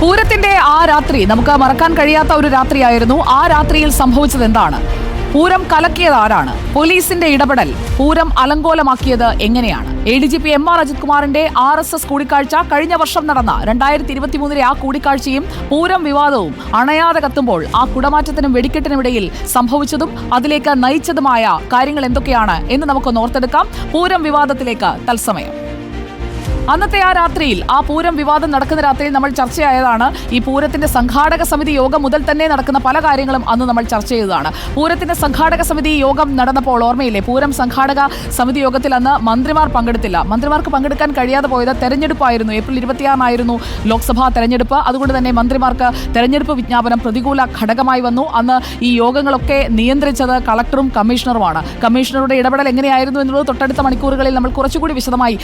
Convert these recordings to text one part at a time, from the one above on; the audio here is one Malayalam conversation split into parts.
പൂരത്തിന്റെ ആ രാത്രി നമുക്ക് മറക്കാൻ കഴിയാത്ത ഒരു രാത്രിയായിരുന്നു. ആ രാത്രിയിൽ സംഭവിച്ചത് എന്താണ്? പൂരം കലക്കിയത് ആരാണ്? പോലീസിന്റെ ഇടപെടൽ പൂരം അലങ്കോലമാക്കിയത് എങ്ങനെയാണ്? A D G P M R Ajith കുമാറിന്റെ ആർ എസ് എസ് കൂടിക്കാഴ്ച കഴിഞ്ഞ വർഷം നടന്ന രണ്ടായിരത്തി ഇരുപത്തിമൂന്നിലെ ആ കൂടിക്കാഴ്ചയും പൂരം വിവാദവും അണയാതെ കത്തുമ്പോൾ ആ കുടമാറ്റത്തിനും വെടിക്കെട്ടിനുമിടയിൽ സംഭവിച്ചതും അതിലേക്ക് നയിച്ചതുമായ കാര്യങ്ങൾ എന്തൊക്കെയാണ് എന്ന് നമുക്ക് ഓർത്തെടുക്കാം. പൂരം വിവാദത്തിലേക്ക് തത്സമയം. അന്നത്തെ ആ രാത്രിയിൽ ആ പൂരം വിവാദം നടക്കുന്ന രാത്രിയിൽ നമ്മൾ ചർച്ചയായതാണ്. ഈ പൂരത്തിന്റെ സംഘാടക സമിതി യോഗം മുതൽ തന്നെ നടക്കുന്ന പല കാര്യങ്ങളും അന്ന് നമ്മൾ ചർച്ച ചെയ്തതാണ്. പൂരത്തിന്റെ സംഘാടക സമിതി യോഗം നടന്നപ്പോൾ ഓർമ്മയില്ലേ? പൂരം സംഘാടക സമിതി യോഗത്തിൽ അന്ന് മന്ത്രിമാർ പങ്കെടുത്തില്ല. മന്ത്രിമാർക്ക് പങ്കെടുക്കാൻ കഴിയാതെ പോയത് തെരഞ്ഞെടുപ്പായിരുന്നു. ഏപ്രിൽ ഇരുപത്തിയാറിനായിരുന്നു ലോക്സഭാ തെരഞ്ഞെടുപ്പ്. അതുകൊണ്ട് തന്നെ മന്ത്രിമാർക്ക് തെരഞ്ഞെടുപ്പ് വിജ്ഞാപനം പ്രതികൂല ഘടകമായി വന്നു. അന്ന് ഈ യോഗങ്ങളൊക്കെ നിയന്ത്രിച്ചത് കളക്ടറും കമ്മീഷണറുമാണ്. കമ്മീഷണറുടെ ഇടപെടൽ എങ്ങനെയായിരുന്നു എന്നുള്ളത് തൊട്ടടുത്ത മണിക്കൂറുകളിൽ നമ്മൾ കുറച്ചുകൂടി വിശദമായി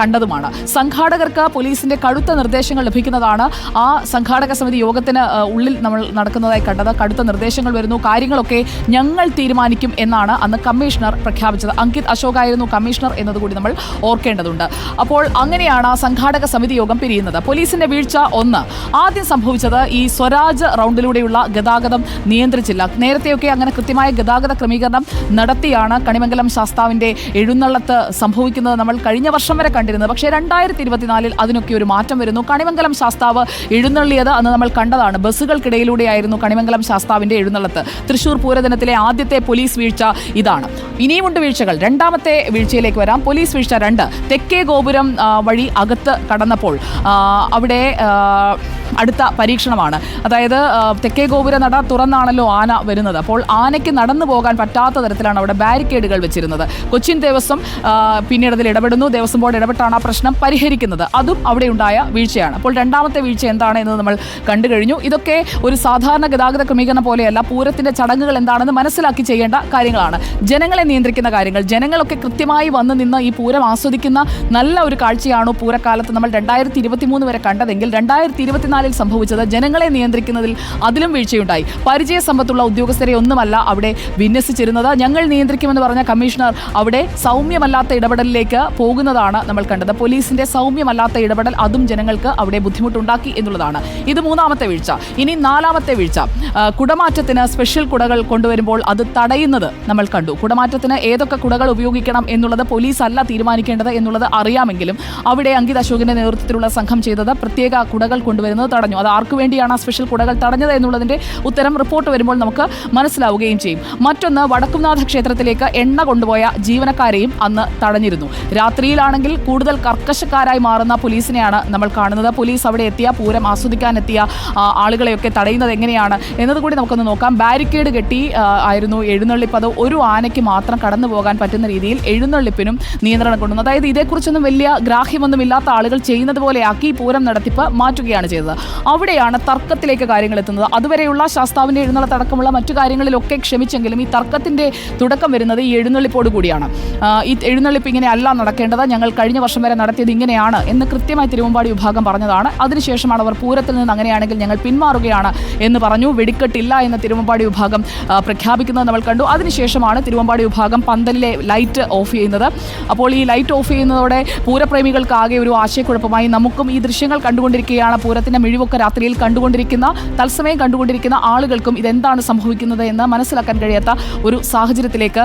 കണ്ടതുമാണ്. സംഘാടകർക്ക് പോലീസിന്റെ കടുത്ത നിർദ്ദേശങ്ങൾ ലഭിക്കുന്നതാണ് ആ സംഘാടക സമിതി യോഗത്തിന് ഉള്ളിൽ നമ്മൾ നടക്കുന്നതായി കണ്ടത്. കടുത്ത നിർദ്ദേശങ്ങൾ വരുന്നു. കാര്യങ്ങളൊക്കെ ഞങ്ങൾ തീരുമാനിക്കും എന്നാണ് അന്ന് കമ്മീഷണർ പ്രഖ്യാപിച്ചത്. അങ്കിത് അശോക് ആയിരുന്നു കമ്മീഷണർ എന്നതുകൂടി നമ്മൾ ഓർക്കേണ്ടതുണ്ട്. അപ്പോൾ അങ്ങനെയാണ് ആ സംഘാടക സമിതി യോഗം പിരിയുന്നത്. പോലീസിന്റെ വീഴ്ച ഒന്ന്. ആദ്യം സംഭവിച്ചത് ഈ സ്വരാജ് റൗണ്ടിലൂടെയുള്ള ഗതാഗതം നിയന്ത്രിച്ചില്ല. നേരത്തെയൊക്കെ അങ്ങനെ കൃത്യമായ ഗതാഗത ക്രമീകരണം നടത്തിയാണ് കണിമംഗലം ശാസ്താവിന്റെ എഴുന്നള്ളത്ത് സംഭവിക്കുന്നത് നമ്മൾ കഴിഞ്ഞ വർഷം വരെ കണ്ടിരുന്നത്. പക്ഷേ രണ്ടായിരത്തി ഇരുപത്തിനാലിൽ അതിനൊക്കെ ഒരു മാറ്റം വരുന്നു. കണിമംഗലം ശാസ്താവ് എഴുന്നള്ളിയത് അന്ന് നമ്മൾ കണ്ടതാണ്. ബസ്സുകൾക്കിടയിലൂടെയായിരുന്നു കണിമംഗലം ശാസ്താവിന്റെ എഴുന്നള്ളത്ത്. തൃശൂർ പൂരദിനത്തിലെ ആദ്യത്തെ പോലീസ് വീഴ്ച ഇതാണ്. ഇനിയുമുണ്ട് വീഴ്ചകൾ. രണ്ടാമത്തെ വീഴ്ചയിലേക്ക് വരാം. പോലീസ് വീഴ്ച രണ്ട്. തെക്കേ ഗോപുരം വഴി അകത്ത് കടന്നപ്പോൾ അവിടെ അടുത്ത പരീക്ഷണമാണ്. അതായത് തെക്കേ ഗോപുര നട തുറന്നാണല്ലോ ആന വരുന്നത്. അപ്പോൾ ആനയ്ക്ക് നടന്നു പോകാൻ പറ്റാത്ത തരത്തിലാണ് അവിടെ ബാരിക്കേഡുകൾ വെച്ചിരുന്നത്. കൊച്ചിൻ ദേവസ്വം പിന്നീട് അതിൽ ഇടപെടുന്നു. ദേവസ്വം ബോർഡ് ഇടപെട്ടാണ് ആ പ്രശ്നം പരിഹരിക്കുന്നത്. അതും അവിടെ ഉണ്ടായ വീഴ്ചയാണ്. അപ്പോൾ രണ്ടാമത്തെ വീഴ്ച എന്താണ് എന്ന് നമ്മൾ കണ്ടു കഴിഞ്ഞു. ഇതൊക്കെ ഒരു സാധാരണ ഗതാഗത ക്രമീകരണം പോലെയല്ല. പൂരത്തിന്റെ ചടങ്ങുകൾ എന്താണെന്ന് മനസ്സിലാക്കി ചെയ്യേണ്ട കാര്യങ്ങളാണ്. ജനങ്ങളെ നിയന്ത്രിക്കുന്ന കാര്യങ്ങൾ ജനങ്ങളൊക്കെ കൃത്യമായി വന്ന് നിന്ന് ഈ പൂരം ആസ്വദിക്കുന്ന നല്ല ഒരു കാഴ്ചയാണോ പൂരക്കാലത്ത് നമ്മൾ രണ്ടായിരത്തി ഇരുപത്തി മൂന്ന് വരെ കണ്ടതെങ്കിൽ രണ്ടായിരത്തി ഇരുപത്തിനാലിൽ സംഭവിച്ചത്. ജനങ്ങളെ നിയന്ത്രിക്കുന്നതിൽ അതിലും വീഴ്ചയുണ്ടായി. പരിചയ സമ്പത്തുള്ള ഉദ്യോഗസ്ഥരെ ഒന്നുമല്ല അവിടെ വിന്യസിച്ചിരുന്നത്. ഞങ്ങൾ നിയന്ത്രിക്കുമെന്ന് പറഞ്ഞ കമ്മീഷണർ അവിടെ സൗമ്യമല്ലാത്ത ഇടപെടലിലേക്ക് പോകുന്നതാണ് നമ്മൾ കണ്ടത്. പോലീസിന്റെ സൗമ്യമല്ലാത്ത ഇടപെടൽ അതും ജനങ്ങൾക്ക് അവിടെ ബുദ്ധിമുട്ടുണ്ടാക്കി എന്നുള്ളതാണ്. ഇത് മൂന്നാമത്തെ വീഴ്ച. ഇനി നാലാമത്തെ വീഴ്ച. കുടമാറ്റത്തിന് സ്പെഷ്യൽ കുടകൾ കൊണ്ടുവരുമ്പോൾ അത് തടയുന്നത് നമ്മൾ കണ്ടു. കുടമാറ്റത്തിന് ഏതൊക്കെ കുടകൾ ഉപയോഗിക്കണം എന്നുള്ളത് പോലീസ് അല്ല തീരുമാനിക്കേണ്ടത് എന്നുള്ളത് അറിയാമെങ്കിലും അവിടെ അങ്കിത് അശോകിന്റെ നേതൃത്വത്തിലുള്ള സംഘം ചെയ്തത് പ്രത്യേക കുടകൾ കൊണ്ടുവരുന്നത് തടഞ്ഞു. അത് ആർക്കു വേണ്ടിയാണ് ആ സ്പെഷ്യൽ കുടകൾ തടഞ്ഞത് എന്നുള്ളതിന്റെ ഉത്തരം റിപ്പോർട്ട് വരുമ്പോൾ നമുക്ക് മനസ്സിലാവുകയും ചെയ്യും. മറ്റൊന്ന് വടക്കുംനാഥ ക്ഷേത്രത്തിലേക്ക് എണ്ണ കൊണ്ടുപോയ ജീവനക്കാരെയും അന്ന് തടഞ്ഞിരുന്നു. രാത്രിയിലാണെങ്കിൽ കൂടുതൽ കർക്കശക്കാരായി മാറുന്ന പോലീസിനെയാണ് നമ്മൾ കാണുന്നത്. പോലീസ് അവിടെ എത്തിയ പൂരം ആസ്വദിക്കാനെത്തിയ ആളുകളെയൊക്കെ തടയുന്നത് എങ്ങനെയാണ് എന്നതുകൂടി നമുക്കൊന്ന് നോക്കാം. ബാരിക്കേഡ് കെട്ടി ആയിരുന്നു എഴുന്നള്ളിപ്പ് അത് ഒരു ആനയ്ക്ക് മാത്രം കടന്നു പോകാൻ പറ്റുന്ന രീതിയിൽ എഴുന്നള്ളിപ്പിനും നിയന്ത്രണം കൊണ്ടുവന്നു. അതായത് ഇതേക്കുറിച്ചൊന്നും വലിയ ഗ്രാഹ്യമൊന്നും ഇല്ലാത്ത ആളുകൾ ചെയ്യുന്നത് പോലെയാക്കി പൂരം നടത്തിപ്പ് മാറ്റുകയാണ് ചെയ്തത്. അവിടെയാണ് തർക്കത്തിലേക്ക് കാര്യങ്ങൾ എത്തുന്നത്. അതുവരെയുള്ള ശാസ്താവിന്റെ തടക്കമുള്ള മറ്റു കാര്യങ്ങളിലൊക്കെ ക്ഷമിച്ചെങ്കിലും ഈ തർക്കത്തിന്റെ തുടക്കം വരുന്നത് ഈ എഴുന്നള്ളിപ്പോട് കൂടിയാണ്. ഈ എഴുന്നള്ളിപ്പ് ഇങ്ങനെ അല്ല നടക്കേണ്ടത്. ഞങ്ങൾ കഴിഞ്ഞ വർഷം വരെ നടത്തിയത് ഇങ്ങനെയാണ് എന്ന് കൃത്യമായി തിരുവമ്പാടി വിഭാഗം പറഞ്ഞതാണ്. അതിനുശേഷമാണ് അവർ പൂരത്തിൽ നിന്ന് അങ്ങനെയാണെങ്കിൽ ഞങ്ങൾ പിന്മാറുകയാണ് എന്ന് പറഞ്ഞു. വെടിക്കെട്ടില്ല എന്ന് തിരുവമ്പാടി വിഭാഗം പ്രഖ്യാപിക്കുന്നത് നമ്മൾ കണ്ടു. അതിനുശേഷമാണ് തിരുവമ്പാടി വിഭാഗം പന്തലിലെ ലൈറ്റ് ഓഫ് ചെയ്യുന്നത്. അപ്പോൾ ഈ ലൈറ്റ് ഓഫ് ചെയ്യുന്നതോടെ പൂരപ്രേമികൾക്ക് ആകെ ഒരു ആശയക്കുഴപ്പമായി. നമുക്കും ഈ ദൃശ്യങ്ങൾ കണ്ടുകൊണ്ടിരിക്കുകയാണ്. പൂരത്തിന്റെ മിഴിവൊക്കെ രാത്രിയിൽ കണ്ടുകൊണ്ടിരിക്കുന്ന തത്സമയം കണ്ടുകൊണ്ടിരിക്കുന്ന ആളുകൾക്കും ഇതെന്താണ് സംഭവിക്കുന്നത് എന്ന് മനസ്സിലാക്കാൻ കഴിയാത്ത ഒരു സാഹചര്യത്തിലേക്ക്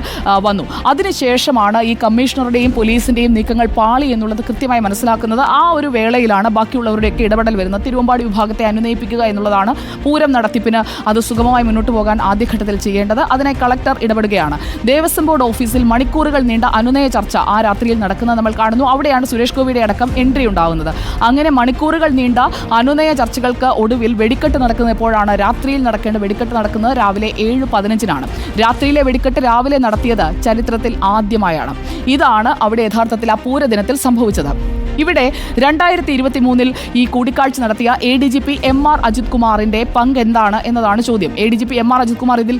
വന്നു. അതിനുശേഷമാണ് ഈ കമ്മീഷണറുടെയും പോലീസിന്റെയും നീക്കങ്ങൾ പാളി എന്നുള്ളത് കൃത്യമായി മനസ്സിലാക്കുന്നത്. ആ ഒരു വേളയിലാണ് ബാക്കിയുള്ളവരുടെയൊക്കെ ഇടപെടൽ വരുന്നത്. തിരുവമ്പാടി വിഭാഗത്തെ അനുനയിപ്പിക്കുക എന്നുള്ളതാണ് പൂരം നടത്തിപ്പിന് അത് സുഗമമായി മുന്നോട്ട് പോകാൻ ആദ്യഘട്ടത്തിൽ ചെയ്യേണ്ടത്. അതിനായി കളക്ടർ ഇടപെടുകയാണ്. ദേവസ്വം ബോർഡ് ഓഫീസിൽ മണിക്കൂറുകൾ നീണ്ട അനുനയ ചർച്ച ആ രാത്രിയിൽ നടക്കുന്നത് നമ്മൾ കാണുന്നു. അവിടെയാണ് സുരേഷ് ഗോപിയുടെ അടക്കം എൻട്രി ഉണ്ടാകുന്നത്. അങ്ങനെ മണിക്കൂറുകൾ നീണ്ട അനുനയ ചർച്ചകൾക്ക് ഒടുവിൽ വെടിക്കെട്ട് നടക്കുന്നപ്പോഴാണ് രാത്രിയിൽ നടക്കേണ്ട വെടിക്കെട്ട് നടക്കുന്നത് രാവിലെ ഏഴ് പതിനഞ്ചിനാണ്. രാത്രിയിലെ വെടിക്കെട്ട് രാവിലെ നടത്തിയത് ചരിത്രത്തിൽ ആദ്യമായാണ്. ഇതാണ് അവിടെ യഥാർത്ഥത്തിൽ ആ പൂരദിനത്തിൽ സംഭവിച്ചത്. ഇവിടെ രണ്ടായിരത്തി ഇരുപത്തി മൂന്നിൽ ഈ കൂടിക്കാഴ്ച നടത്തിയ A D G P M R Ajith കുമാറിന്റെ പങ്ക് എന്താണ് എന്നതാണ് ചോദ്യം. A D G P M R Ajith Kumar ഇതിൽ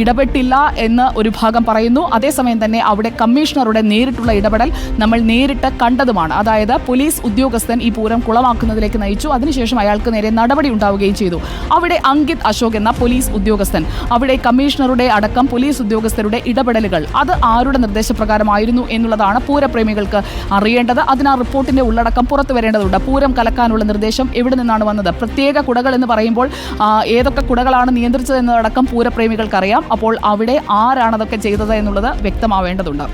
ഇടപെട്ടില്ല എന്ന് ഒരു ഭാഗം പറയുന്നു. അതേസമയം തന്നെ അവിടെ കമ്മീഷണറുടെ നേരിട്ടുള്ള ഇടപെടൽ നമ്മൾ നേരിട്ട് കണ്ടതുമാണ്. അതായത് പോലീസ് ഉദ്യോഗസ്ഥൻ ഈ പൂരം കുളമാക്കുന്നതിലേക്ക് നയിച്ചു. അതിനുശേഷം അയാൾക്ക് നേരെ നടപടി ഉണ്ടാവുകയും ചെയ്തു. അവിടെ അങ്കിത് അശോക് എന്ന പോലീസ് ഉദ്യോഗസ്ഥൻ അവിടെ കമ്മീഷണറുടെ അടക്കം പോലീസ് ഉദ്യോഗസ്ഥരുടെ ഇടപെടലുകൾ. അത് ആരുടെ നിർദ്ദേശപ്രകാരമായിരുന്നു എന്നുള്ളതാണ് പൂരപ്രേമികൾക്ക് അറിയേണ്ടത്. അതിനാ ആ റിപ്പോർട്ടിൽ ഉള്ളടക്കം പുറത്തു വരേണ്ടതുണ്ട്. പൂരം കലക്കാനുള്ള നിർദ്ദേശം എവിടെ നിന്നാണ് വന്നത്? പ്രത്യേക കുടകൾ എന്ന് പറയുമ്പോൾ ഏതൊക്കെ കുടകളാണ് നിയന്ത്രിച്ചത് എന്നതടക്കം പൂരപ്രേമികൾക്കറിയാം. അപ്പോൾ അവിടെ ആരാണതൊക്കെ ചെയ്തത് എന്നുള്ളത് വ്യക്തമാവേണ്ടതുണ്ട്.